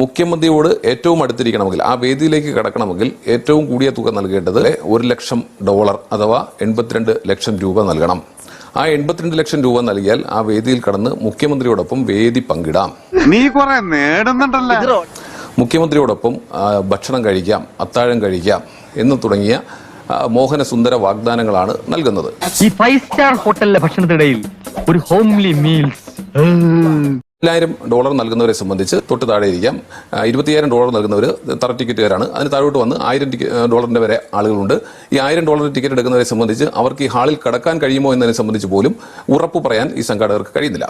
മുഖ്യമന്ത്രിയോട് ഏറ്റവും അടുത്തിരിക്കണമെങ്കിൽ ആ വേദിയിലേക്ക് കടക്കണമെങ്കിൽ ഏറ്റവും കൂടിയ തുക നൽകേണ്ടത് ഒരു ലക്ഷം ഡോളർ അഥവാ എൺപത്തിരണ്ട് ലക്ഷം രൂപ നൽകണം. ആ എൺപത്തിരണ്ട് ലക്ഷം രൂപ നൽകിയാൽ ആ വേദിയിൽ കടന്ന് മുഖ്യമന്ത്രിയോടൊപ്പം വേദി പങ്കിടാം. നീ കൊറേ നേടുന്നുണ്ടല്ലോ. മുഖ്യമന്ത്രിയോടൊപ്പം ഭക്ഷണം കഴിക്കാം അത്താഴം കഴിക്കാം എന്ന് തുടങ്ങിയ മോഹനസുന്ദര മോഹന സുന്ദര വാഗ്ദാനങ്ങളാണ് നൽകുന്നത്. ഈ ഫൈവ് സ്റ്റാർ ഹോട്ടലിലെ ഭക്ഷണത്തിനിടയിൽ ഒരു ഹോംലി മീൽസ്. ഏഴായിരം ഡോളർ നൽകുന്നവരെ സംബന്ധിച്ച് തൊട്ട് താഴെ ഇരിക്കാം. ഇരുപത്തിയായിരം ഡോളർ നൽകുന്നവർ തറ ടിക്കറ്റുകാരാണ്. അതിന് താഴോട്ട് വന്ന് ആയിരം ഡോളറിന്റെ വരെ ആളുകളുണ്ട്. ഈ ആയിരം ഡോളർ ടിക്കറ്റ് എടുക്കുന്നവരെ സംബന്ധിച്ച് അവർക്ക് ഈ ഹാളിൽ കടക്കാൻ കഴിയുമോ എന്നതിനെ സംബന്ധിച്ച് പോലും ഉറപ്പ് പറയാൻ ഈ സംഘാടകർക്ക് കഴിയുന്നില്ല.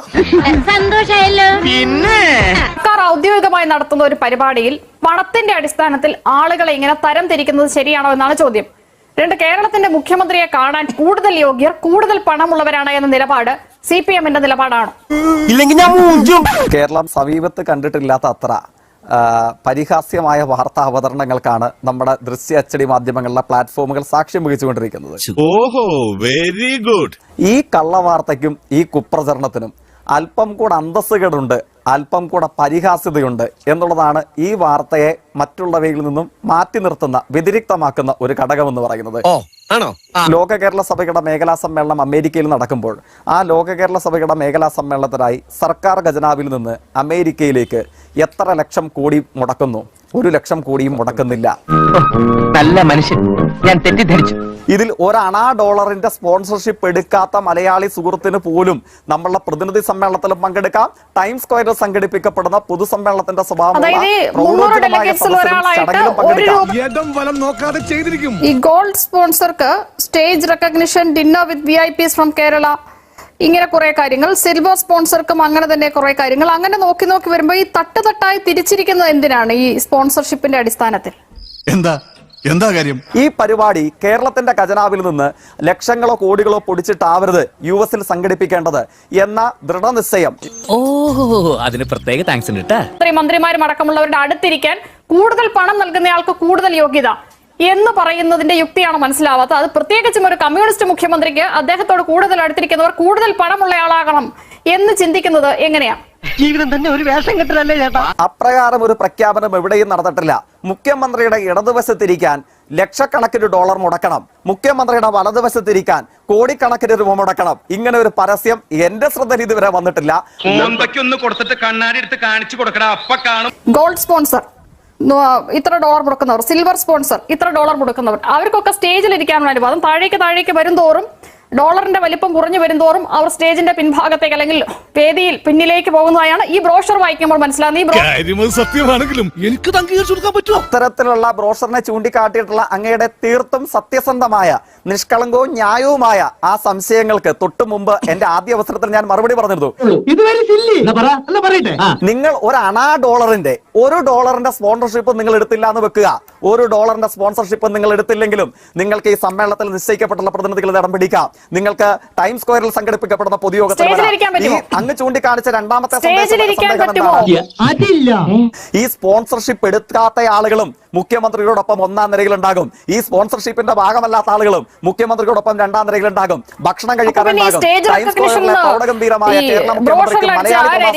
സർക്കാർ ഔദ്യോഗികമായി നടത്തുന്ന ഒരു പരിപാടിയിൽ പണത്തിന്റെ അടിസ്ഥാനത്തിൽ ആളുകളെ ഇങ്ങനെ തരം തിരിക്കുന്നത് ശരിയാണോ എന്നാണ് ചോദ്യം. രണ്ട് കേരളത്തിന്റെ മുഖ്യമന്ത്രിയെ കാണാൻ കൂടുതൽ യോഗ്യർ കൂടുതൽ പണമുള്ളവരാണ് എന്ന നിലപാട് സി പി എമ്മിന്റെ നിലപാടാണ് കേരളം സമീപത്ത് കണ്ടിട്ടില്ലാത്ത അത്ര പരിഹാസ്യമായ വാർത്താ അവതരണങ്ങൾക്കാണ് നമ്മുടെ ദൃശ്യ അച്ചടി മാധ്യമങ്ങളിലെ പ്ലാറ്റ്ഫോമുകൾ സാക്ഷ്യം വഹിച്ചുകൊണ്ടിരിക്കുന്നത്. ഓഹോ വെരി ഗുഡ്. ഈ കള്ളവാർത്തയ്ക്കും ഈ കുപ്രചരണത്തിനും അല്പം കൂടെ അന്തസ്സുകേടുണ്ട് അല്പം കൂടെ പരിഹാസ്യതയുണ്ട് എന്നുള്ളതാണ് ഈ വാർത്തയെ മറ്റുള്ളവയിൽ നിന്നും മാറ്റി നിർത്തുന്ന വ്യതിരിക്തമാക്കുന്ന ഒരു ഘടകമെന്ന് പറയുന്നത്. ആണോ? ലോക കേരള സഭയുടെ മേഖലാ സമ്മേളനം അമേരിക്കയിൽ നടക്കുമ്പോൾ ആ ലോക കേരള സഭയുടെ മേഖലാ സമ്മേളനത്തിനായി സർക്കാർ ഖജനാവിൽ നിന്ന് അമേരിക്കയിലേക്ക് എത്ര ലക്ഷം കോടി മുടക്കുന്നു? ഒരു ലക്ഷം കോടിയും മുടക്കുന്നില്ല. നല്ല മനുഷ്യൻ. ഞാൻ തെറ്റിദ്ധരിച്ചു. ഇതിൽ ഒരണാ ഡോളറിന്റെ സ്പോൺസർഷിപ്പ് എടുക്കാത്ത മലയാളി സുഹൃത്തിന് പോലും നമ്മളുടെ പ്രതിനിധി സമ്മേളനത്തിൽ പങ്കെടുക്കാം. ടൈം സ്ക്വയറിൽ സംഘടിപ്പിക്കപ്പെടുന്ന പൊതുസമ്മേളനത്തിന്റെ സ്വഭാവം അതായത് ഈ മുന്നൂറ് പ്രൗഢോജ്വലമായ ഒരാളായിട്ട് ഒരു പങ്കെടുക്കാം. വലം നോക്കാതെ ചെയ്തിരിക്കും. ഈ gold സ്പോൺസർക്ക് stage recognition dinner with V I P from Kerala ഇങ്ങനെ കുറെ കാര്യങ്ങൾ. സിൽവർ സ്പോൺസർക്കും അങ്ങനെ തന്നെ കുറെ കാര്യങ്ങൾ. അങ്ങനെ നോക്കി നോക്കി വരുമ്പോൾ ഈ തട്ട് തട്ടായി തിരിച്ചിരിക്കുന്നത് എന്തിനാണ് ഈ സ്പോൺസർഷിപ്പിന്റെ അടിസ്ഥാനത്തിൽ? എന്താ? എന്താ കാര്യം? ഈ പരിപാടി കേരളത്തിന്റെ ഖജനാവിൽ നിന്ന് ലക്ഷങ്ങളോ കോടികളോ പൊടിച്ചിട്ടാവരുത് യു എസിൽ സംഘടിപ്പിക്കേണ്ടത് എന്ന ദൃഢനിശ്ചയം. ഓഹോ അതിന് പ്രത്യേക താങ്ക്സ് ഉണ്ട് മന്ത്രിമാരും അടക്കമുള്ളവരുടെ അടുത്തിരിക്കാൻ കൂടുതൽ പണം നൽകുന്നയാൾക്ക് കൂടുതൽ യോഗ്യത. എന്ന് പറയുന്നതിന്റെ യുക്തിയാണ് മനസ്സിലാവാത്തത്? അത് പ്രത്യേകിച്ചും ഒരു കമ്മ്യൂണിസ്റ്റ് മുഖ്യമന്ത്രിക്ക് അദ്ദേഹത്തോട് കൂടുതൽ അടുത്തിരിക്കുന്നവർ കൂടുതൽ പണമുള്ളയാളാകണം എന്ന് ചിന്തിക്കുന്നത് എങ്ങനെയാ? ജീവിതം തന്നെ ഒരു വേഷം കെട്ടലല്ലേ ചേട്ടാ? അപ്രകാരം ഒരു പ്രഖ്യാപനം എവിടെയും നടന്നിട്ടില്ല. മുഖ്യമന്ത്രിയുടെ ഇടതുവശത്തിരിക്കാൻ ലക്ഷക്കണക്കിന് ഡോളർ മുടക്കണം. മുഖ്യമന്ത്രിയുടെ വലതുവശത്തിരിക്കാൻ കോടിക്കണക്കിന് രൂപ മുടക്കണം. ഇങ്ങനെ ഒരു പരസ്യം എന്റെ ശ്രദ്ധയിൽ ഇതുവരെ വന്നിട്ടില്ല. ഒന്ന് കൊടുത്തിട്ട് കണ്ണാടി എടുത്ത് കാണിച്ചു കൊടുക്കടാ. അപ്പ കാണും. Gold sponsor. ഇത്ര ഡോളർ മുടക്കുന്നവർ സിൽവർ സ്പോൺസർ ഇത്ര ഡോളർ മുടക്കുന്നവർ അവർക്കൊക്കെ സ്റ്റേജിൽ ഇരിക്കാനുള്ള അനുവാദം താഴേക്ക് താഴേക്ക് വരുംതോറും ഡോളറിന്റെ വലിപ്പം കുറഞ്ഞു വരുന്നോറും അവർ സ്റ്റേജിന്റെ പിൻഭാഗത്തേക്ക് അല്ലെങ്കിൽ വേദിയിൽ പിന്നിലേക്ക് പോകുന്നതായാണ് ഈ ബ്രോഷർ വായിക്കുമ്പോൾ മനസ്സിലാകുന്നത്. ഈ സത്യമാണെങ്കിലും എനിക്ക് അത്തരത്തിലുള്ള ബ്രോഷറിനെ ചൂണ്ടിക്കാട്ടിയിട്ടുള്ള അങ്ങയുടെ തീർത്തും സത്യസന്ധമായ നിഷ്കളങ്കവും ന്യായവുമായ ആ സംശയങ്ങൾക്ക് തൊട്ടു മുമ്പ് എന്റെ ആദ്യ അവസരത്തിൽ ഞാൻ മറുപടി പറഞ്ഞിരുന്നു. നിങ്ങൾ ഒരു അണാ ഡോളറിന്റെ ഒരു ഡോളറിന്റെ സ്പോൺസർഷിപ്പ് നിങ്ങൾ എടുത്തില്ല എന്ന് വെക്കുക. ഒരു ഡോളറിന്റെ സ്പോൺസർഷിപ്പ് നിങ്ങൾ എടുത്തില്ലെങ്കിലും നിങ്ങൾക്ക് ഈ സമ്മേളനത്തിൽ നിശ്ചയിക്കപ്പെട്ടുള്ള പ്രതിനിധികൾ ഇടം പിടിക്കാം. നിങ്ങൾക്ക് ടൈം സ്ക്വയറിൽ സംഘടിപ്പിക്കപ്പെടുന്ന പൊതുയോഗത്തിൽ അങ്ങ് ചൂണ്ടിക്കാണിച്ച രണ്ടാമത്തെ സന്ദേശം പറ്റുമോ? അതില്ല. ഈ സ്പോൺസർഷിപ്പ് എടുക്കാത്ത ആളുകളും മുഖ്യമന്ത്രിയോടൊപ്പം ഒന്നാം നിരയിലുണ്ടാകും. ഈ സ്പോൺസർഷിപ്പിന്റെ ഭാഗമല്ലാത്ത ആളുകളും മുഖ്യമന്ത്രിയോടൊപ്പം രണ്ടാം നിരയിലുണ്ടാകും. ഭക്ഷണം കഴിക്കാറുണ്ടാകും ടൈം സ്ക്വയറിലെ പ്രൗഢഗംഭീരമായ കേരള മുഖ്യമന്ത്രിക്ക് മലയാളി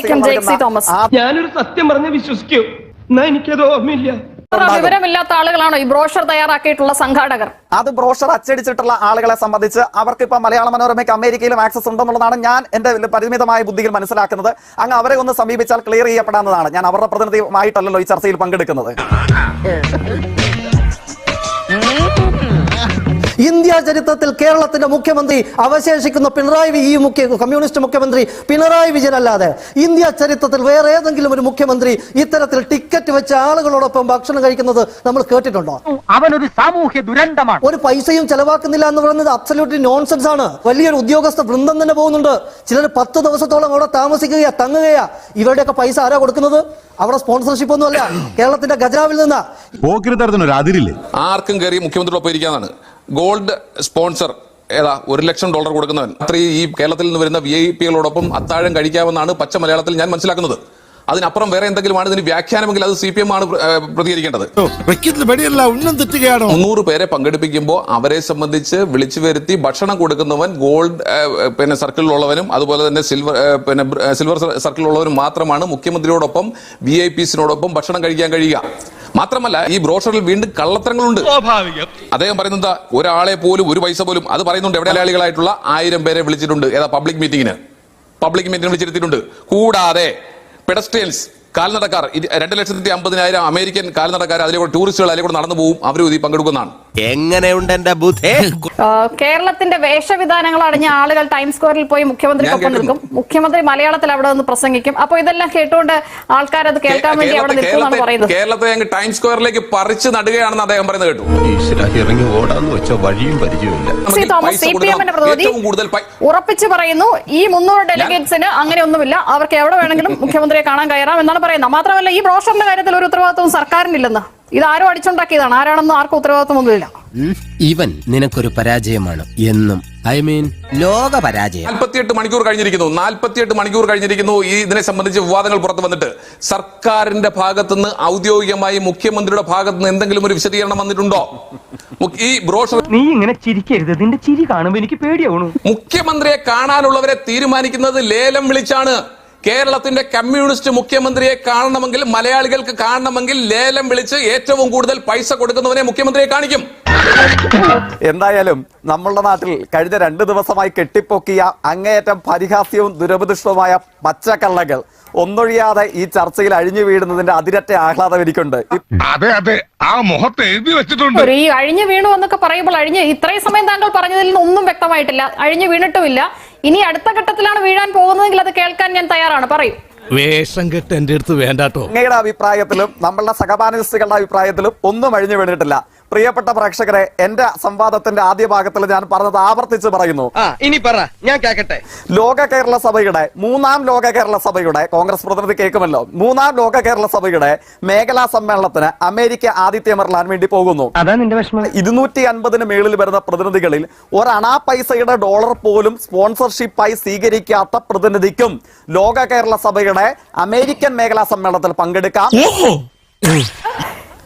ഞാനൊരു സത്യം പറഞ്ഞ് വിശ്വസിക്കൂ. എന്നാ എനിക്കത് ഓർമ്മയില്ല. വിവരമില്ലാത്ത ആളുകളാണോ ഈ ബ്രോഷർ തയ്യാറാക്കിയിട്ടുള്ള സംഘാടകർ? അത് ബ്രോഷർ അച്ചടിച്ചിട്ടുള്ള ആളുകളെ സംബന്ധിച്ച് അവർക്ക് ഇപ്പൊ മലയാള മനോരമയ്ക്ക് അമേരിക്കയിലും ആക്സസ് ഉണ്ടെന്നുള്ളതാണ് ഞാൻ എന്റെ പരിമിതമായ ബുദ്ധിയിൽ മനസ്സിലാക്കുന്നത്. അങ്ങ് അവരെ ഒന്ന് സമീപിച്ചാൽ ക്ലിയർ ചെയ്യപ്പെടാവുന്നതാണ്. ഞാൻ അവരുടെ പ്രതിനിധിയുമായിട്ടല്ലല്ലോ ഈ ചർച്ചയിൽ പങ്കെടുക്കുന്നത്. ഇന്ത്യ ചരിത്രത്തിൽ കേരളത്തിന്റെ മുഖ്യമന്ത്രി അവശേഷിക്കുന്ന പിണറായി വി- ഈ മുഖ്യ കമ്മ്യൂണിസ്റ്റ് മുഖ്യമന്ത്രി പിണറായി വിജയൻ അല്ലാതെ ഇന്ത്യ ചരിത്രത്തിൽ വേറെ ഏതെങ്കിലും ഒരു മുഖ്യമന്ത്രി ഇത്തരത്തിൽ ടിക്കറ്റ് വെച്ച ആളുകളോടൊപ്പം ഭക്ഷണം കഴിക്കുന്നത് നമ്മൾ കേട്ടിട്ടുണ്ടോ? അവനൊരു സാമൂഹ്യ ദുരന്തമാണ്. ഒരു പൈസയും ചെലവാക്കുന്നില്ല എന്ന് പറയുന്നത് അബ്സല്യൂട്ട്ലി നോൺസെൻസ് ആണ്. വലിയൊരു ഉദ്യോഗസ്ഥ വൃന്ദം തന്നെ പോകുന്നുണ്ട്. ചിലർ പത്ത് ദിവസത്തോളം അവിടെ താമസിക്കുകയാ തങ്ങുകയാ. ഇവരുടെയൊക്കെ പൈസ ആരാ കൊടുക്കുന്നത്? അവിടെ സ്പോൺസർഷിപ്പ് ഒന്നുമല്ല. കേരളത്തിന്റെ ഖജനാവിൽ നിന്നാ. അതിരില്ലേ? ആർക്കും കയറി മുഖ്യമന്ത്രിയോടൊപ്പം ഇരിക്കാന്നാണ്. ഗോൾഡ് സ്പോൺസർ ഏതാ ഒരു ലക്ഷം ഡോളർ കൊടുക്കുന്നവൻ. അത്രയും ഈ കേരളത്തിൽ നിന്ന് വരുന്ന വി ഐ പികളോടൊപ്പം അത്താഴം കഴിക്കാമെന്നാണ് പച്ച മലയാളത്തിൽ ഞാൻ മനസ്സിലാക്കുന്നത്. അതിനപ്പുറം വേറെ എന്തെങ്കിലുമാണ് ഇതിന് വ്യാഖ്യാനമെങ്കിൽ അത് സി പി എം ആണ് പ്രതികരിക്കേണ്ടത്. മുന്നൂറ് പേരെ പങ്കെടുപ്പിക്കുമ്പോൾ അവരെ സംബന്ധിച്ച് വിളിച്ചു വരുത്തി ഭക്ഷണം കൊടുക്കുന്നവൻ ഗോൾഡ് പിന്നെ സർക്കിളിലുള്ളവനും അതുപോലെ തന്നെ സിൽവർ പിന്നെ സിൽവർ സർക്കിളിലുള്ളവനും മാത്രമാണ് മുഖ്യമന്ത്രിയോടൊപ്പം വി ഐ പിസിനോടൊപ്പം ഭക്ഷണം കഴിക്കാൻ കഴിയുക. മാത്രമല്ല ഈ ബ്രോഷറിൽ വീണ്ടും കള്ളത്തരങ്ങളുണ്ട്. അദ്ദേഹം പറയുന്നത് ഒരാളെ പോലും ഒരു പൈസ പോലും അത് പറയുന്നുണ്ട് എവിടെ മലയാളികളായിട്ടുള്ള ആയിരം പേരെ വിളിച്ചിട്ടുണ്ട്. ഏതാ പബ്ലിക് മീറ്റിംഗിന് പബ്ലിക് മീറ്റിംഗ് വിളിച്ചിരുത്തിയിട്ടുണ്ട്. കൂടാതെ പെഡസ്ട്രിയൻസ് കാൽനടക്കാർ രണ്ട് ലക്ഷത്തി അമ്പതിനായിരം അമേരിക്കൻ കാൽനടക്കാർ അതിലൂടെ ടൂറിസ്റ്റുകൾ അതിലൂടെ നടന്നു പോകും അവരും ഇതിൽ പങ്കെടുക്കുന്നതാണ്. എങ്ങനെയുണ്ട് എന്റെ ബുദ്ധി? കേരളത്തിന്റെ വേഷവിധാനങ്ങൾ അടഞ്ഞ ആളുകൾ ടൈം സ്ക്വയറിൽ പോയി മുഖ്യമന്ത്രിക്കൊപ്പം ഞാൻ നിൽക്കും മുഖ്യമന്ത്രി മലയാളത്തിൽ അവിടെ നിന്ന് പ്രസംഗിക്കും. അപ്പൊ ഇതെല്ലാം കേട്ടുകൊണ്ട് ആൾക്കാർ അത് കേൾക്കാൻ വേണ്ടി അവിടെ നിൽക്കുന്നു പറയുന്നത്. കേരളത്തെ അങ്ങ് ടൈം സ്ക്വയറിലേക്ക് പറിച്ച് നടുകയാണെന്ന് അദ്ദേഹം പറയുന്നത് കേട്ടു. ഇറങ്ങി ഓടാന്ന് വെച്ച വഴിയും പരിചയമില്ല ഉറപ്പിച്ചു പറയുന്നു ഈ മുന്നൂറ് ഡെലിഗേറ്റ്സിന് അങ്ങനെ ഒന്നുമില്ല അവർക്ക് എവിടെ വേണമെങ്കിലും മുഖ്യമന്ത്രിയെ കാണാൻ കയറാം എന്നാണ് പറയുന്നത്. മാത്രമല്ല ഈ ബ്രോഷറിന്റെ കാര്യത്തിൽ ഒരു ഉത്തരവാദിത്വവും സർക്കാരിനില്ലെന്ന്. ഇത് ആരും അടിച്ചുണ്ടാക്കിയതാണ്. ആരാണെന്ന് ആർക്കും ഉത്തരവാദിത്വമൊന്നുമില്ല ഇവൻ നിനക്കൊരു പരാജയമാണ് എന്നും. ഐ മീൻ ലോക പരാജയം. നാൽപ്പത്തിയെട്ട് മണിക്കൂർ കഴിഞ്ഞിരിക്കുന്നു. നാൽപ്പത്തിയെട്ട് മണിക്കൂർ കഴിഞ്ഞിരിക്കുന്നു ഈ ഇതിനെ സംബന്ധിച്ച് വിവാദങ്ങൾ പുറത്തു വന്നിട്ട്. സർക്കാരിന്റെ ഭാഗത്തുനിന്ന് ഔദ്യോഗികമായി മുഖ്യമന്ത്രിയുടെ ഭാഗത്തുനിന്ന് എന്തെങ്കിലും ഒരു വിശദീകരണം വന്നിട്ടുണ്ടോ? ഈ ബ്രോഷർ നീ ഇങ്ങനെ ചിരിക്കരുത്. നിന്റെ ചിരി കാണുമ്പോ എനിക്ക് പേടിയാവണു. മുഖ്യമന്ത്രിയെ കാണാനുള്ളവരെ തീരുമാനിക്കുന്നത് ലേലം വിളിച്ചാണ്. കേരളത്തിന്റെ കമ്മ്യൂണിസ്റ്റ് മുഖ്യമന്ത്രിയെ കാണണമെങ്കിൽ മലയാളികൾക്ക് കാണണമെങ്കിൽ ലേലം വിളിച്ച് ഏറ്റവും കൂടുതൽ പൈസ കൊടുക്കുന്നവനെ മുഖ്യമന്ത്രിയെ കാണിക്കും. എന്തായാലും നമ്മളുടെ നാട്ടിൽ കഴിഞ്ഞ രണ്ട് ദിവസമായി കെട്ടിപ്പൊക്കിയ അങ്ങേയറ്റം പരിഹാസ്യവും ദുരപുതുഷ്ടവുമായ പച്ചക്കള്ളകൾ ഒന്നൊഴിയാതെ ഈ ചർച്ചയിൽ അഴിഞ്ഞു വീഴുന്നതിന്റെ അതിരറ്റ ആഹ്ലാദം എനിക്കുണ്ട്. അതെ അതെ. ആ മുഖത്ത് എഴുതി വെച്ചിട്ടുണ്ട്. ഈ അഴിഞ്ഞു വീണു എന്നൊക്കെ പറയുമ്പോൾ അഴിഞ്ഞ് ഇത്രയും സമയം താങ്കൾ പറഞ്ഞതിൽ നിന്ന് ഒന്നും വ്യക്തമായിട്ടില്ല. അഴിഞ്ഞു വീണിട്ടുമില്ല. ഇനി അടുത്ത ഘട്ടത്തിലാണ് വീഴാൻ പോകുന്നതെങ്കിൽ അത് കേൾക്കാൻ ഞാൻ തയ്യാറാണ്. പറയൂ. വേഷം കെട്ട് എന്റെ അടുത്ത് വേണ്ടാട്ടോ. നിങ്ങളുടെ അഭിപ്രായത്തിലും നമ്മളുടെ സഹപാനലിസ്റ്റുകളുടെ അഭിപ്രായത്തിലും ഒന്നും അഴിഞ്ഞു വീണിട്ടില്ല. പ്രിയപ്പെട്ട പ്രേക്ഷകരെ എന്റെ സംവാദത്തിന്റെ ആദ്യ ഭാഗത്തിൽ ഞാൻ പറഞ്ഞത് ആവർത്തിച്ച് പറയുന്നു. ഇനി പറ ഞാൻ കേക്കട്ടെ. ലോക കേരള സഭയുടെ മൂന്നാം ലോക കേരള സഭയുടെ കോൺഗ്രസ് പ്രതിനിധി കേൾക്കുമല്ലോ. മൂന്നാം ലോക കേരള സഭയുടെ മേഖലാ സമ്മേളനത്തിന് അമേരിക്ക ആതിഥ്യമരലാൻ വേണ്ടി പോകുന്നു. ഇരുന്നൂറ്റി അൻപതിന് മേളിൽ വരുന്ന പ്രതിനിധികളിൽ ഒരണാ പൈസയുടെ ഡോളർ പോലും സ്പോൺസർഷിപ്പായി സ്വീകരിക്കാത്ത പ്രതിനിധിക്കും ലോക കേരള സഭയുടെ അമേരിക്കൻ മേഖലാ സമ്മേളനത്തിൽ പങ്കെടുക്കാം.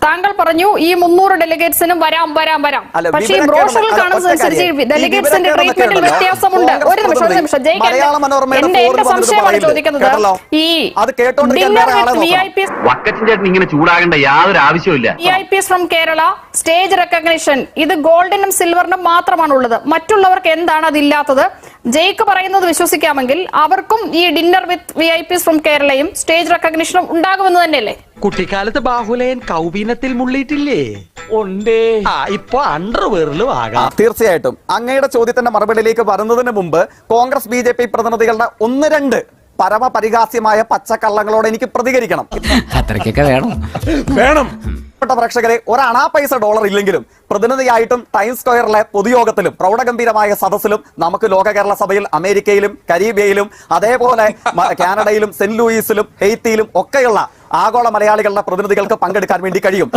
താങ്കൾ പറഞ്ഞു ഈ മുന്നൂറ് ഡെലിഗേറ്റ്സിനും വരാം വരാം വരാം. പക്ഷേ ഈ ബ്രോഷറിൽ കാണുന്നത് കാണുന്നതനുസരിച്ച് ഡെലിഗേറ്റ്സിന്റെ ട്രീറ്റ്മെന്റിൽ. വ്യത്യാസമുണ്ട്. ഒരു നിമിഷം ഒരു നിമിഷം എന്റെ എന്റെ സംശയമാണ് ചോദിക്കുന്നത് ഈ ഇങ്ങനെ ചൂടാകേണ്ട യാതൊരു ആവശ്യമില്ല V I P from Kerala stage recognition ഇത് ഗോൾഡിനും സിൽവറിനും മാത്രമാണ് ഉള്ളത് മറ്റുള്ളവർക്ക് എന്താണ് അതില്ലാത്തത്? ജയ്ക്ക് പറയുന്നത് വിശ്വസിക്കാമെങ്കിൽ അവർക്കും ഈ dinner with V I P from കേരളയും stage റെക്കഗ്നിഷനും ഉണ്ടാകുമെന്ന് തന്നെയല്ലേ? കുട്ടിക്കാലത്ത് ബാഹുലയൻ കൗബീനത്തിൽ മുള്ളിയിട്ടില്ലേ? ഉണ്ടേ ആ ഇപ്പൊ അണ്ടർവെയറിലും ആകാം. തീർച്ചയായിട്ടും. അങ്ങയുടെ ചോദ്യത്തിന്റെ മറുപടിയിലേക്ക് വരുന്നതിന് മുമ്പ് കോൺഗ്രസ് ബി ജെ പി പ്രതിനിധികളുടെ ഒന്ന് രണ്ട് പരമപരിഹാസ്യമായ പച്ചക്കള്ളങ്ങളോട് എനിക്ക് പ്രതികരിക്കണം. അത്രയ്ക്കൊക്കെ വേണം. വേണം. പ്രിയപ്പെട്ട പ്രേക്ഷകരെ ഒരണാ പൈസ ഡോളർ ഇല്ലെങ്കിലും പ്രതിനിധിയായിട്ടും ടൈം സ്ക്വയറിലെ പൊതുയോഗത്തിലും പ്രൗഢഗംഭീരമായ സദസ്സിലും നമുക്ക് ലോക കേരള സഭയിൽ അമേരിക്കയിലും കരീബിയയിലും അതേപോലെ കാനഡയിലും സെന്റ് ലൂയിസിലും ഹെയ്ത്തിയിലും ഒക്കെയുള്ള ആഗോള മലയാളികളുടെ പ്രതിനിധികൾക്ക് പങ്കെടുക്കാൻ വേണ്ടി കഴിയും.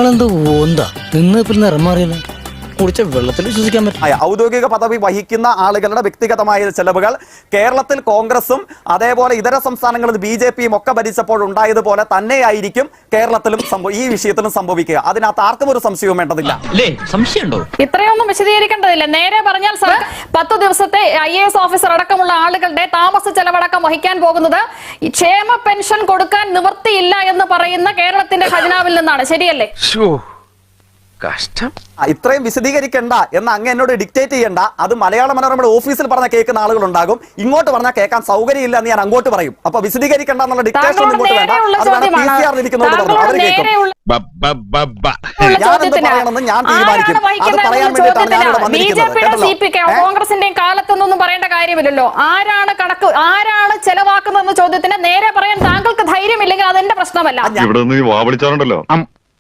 കുടിച്ച വെള്ളത്തിൽ വിശ്വസിക്കാൻ പറ്റും. ഔദ്യോഗിക പദവി വഹിക്കുന്ന ആളുകളുടെ വ്യക്തിഗതമായ ചെലവുകൾ കേരളത്തിൽ കോൺഗ്രസും അതേപോലെ ഇതര സംസ്ഥാനങ്ങളിൽ ബി ജെ പിയും ഒക്കെ ഭരിച്ചപ്പോൾ ഉണ്ടായതുപോലെ തന്നെയായിരിക്കും കേരളത്തിലും സംഭവ- ഈ വിഷയത്തിലും സംഭവിക്കുക. അതിനകത്ത് ആർക്കും ഒരു സംശയവും വേണ്ടതില്ല. സംശയമുണ്ടോ? ഇത്രയൊന്നും വിശദീകരിക്കേണ്ടതില്ല. നേരെ പറഞ്ഞാൽ സർ പത്ത് ദിവസത്തെ ഐ എ എസ് ഓഫീസർ അടക്കമുള്ള ആളുകളുടെ താമസ ചെലവടക്കം വഹിക്കാൻ പോകുന്നത് ക്ഷേമ പെൻഷൻ കൊടുക്കാൻ നിവൃത്തിയില്ല എന്ന് പറയുന്ന കേരളത്തിന്റെ ഖജനാവിൽ നിന്നാണ്. ശരിയല്ലേ? കഷ്ടം. ഇത്രയും വിശദീകരിക്കണ്ട എന്ന് അങ്ങ് എന്നോട് ഡിക്റ്റേറ്റ് ചെയ്യണ്ട. അത് മലയാള മനോരമയുടെ ഓഫീസിൽ പറഞ്ഞ കേൾക്കുന്ന ആളുകളുണ്ടാകും. ഇങ്ങോട്ട് പറഞ്ഞാൽ കേൾക്കാൻ സൗകര്യമില്ല എന്ന് ഞാൻ അങ്ങോട്ട് പറയും. അപ്പൊ വിശദീകരിക്കണ്ട എന്നുള്ള ഡിക്റ്റേഷൻ ഇങ്ങോട്ട് വേണ്ട. അത് വേണം പി സി ആറിൽ ഇരിക്കുന്നവരോട് പറഞ്ഞു അവർ കേൾക്കും. ഞാൻ എന്ത് പറയണമെന്ന് ഞാൻ തീരുമാനിക്കും. അത് പറയാൻ വേണ്ടിയിട്ടാണ് ജെ വന്നിരിക്കുന്നത്. കോൺഗ്രസിന്റെയും കാലത്തൊന്നും പറയേണ്ട കാര്യമില്ലല്ലോ. ആരാണ് കണക്ക് ആരാണ് ചെലവാക്കുന്നതെന്ന ചോദ്യത്തിന് നേരെ പറയാൻ താങ്കൾക്ക് ധൈര്യമില്ലെങ്കിൽ അതെന്റെ പ്രശ്നമല്ല. ഇവിടെ നിന്ന് വാവളിച്ചാറുണ്ടല്ലോ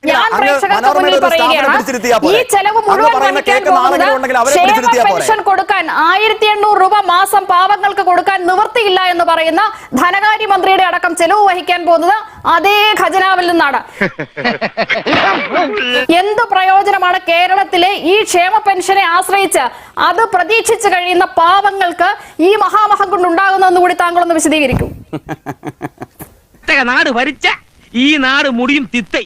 ഞാൻ പ്രേക്ഷകർക്ക് മുന്നിൽ പറയുകയാണ്. ഈ? ചെലവ് മുഴുവൻ വഹിക്കാൻ പോകുന്നത് ക്ഷേമ പെൻഷൻ കൊടുക്കാൻ ആയിരത്തി എണ്ണൂറ് രൂപ മാസം പാവങ്ങൾക്ക് കൊടുക്കാൻ നിവൃത്തിയില്ല എന്ന് പറയുന്ന ധനകാര്യമന്ത്രിയുടെ അടക്കം ചെലവ് വഹിക്കാൻ പോകുന്നത് അതേ ഖജനാവിൽ നിന്നാണ്. എന്ത് പ്രയോജനമാണ് കേരളത്തിലെ ഈ ക്ഷേമ പെൻഷനെ ആശ്രയിച്ച് അത് പ്രതീക്ഷിച്ചു കഴിയുന്ന പാവങ്ങൾക്ക് ഈ മഹാമഹം കൊണ്ടുണ്ടാകുന്നതെന്ന് കൂടി താങ്കളൊന്ന് വിശദീകരിക്കും. നാട് ഭരിച്ച ഈ നാട് മുടിയും തിത്തൈ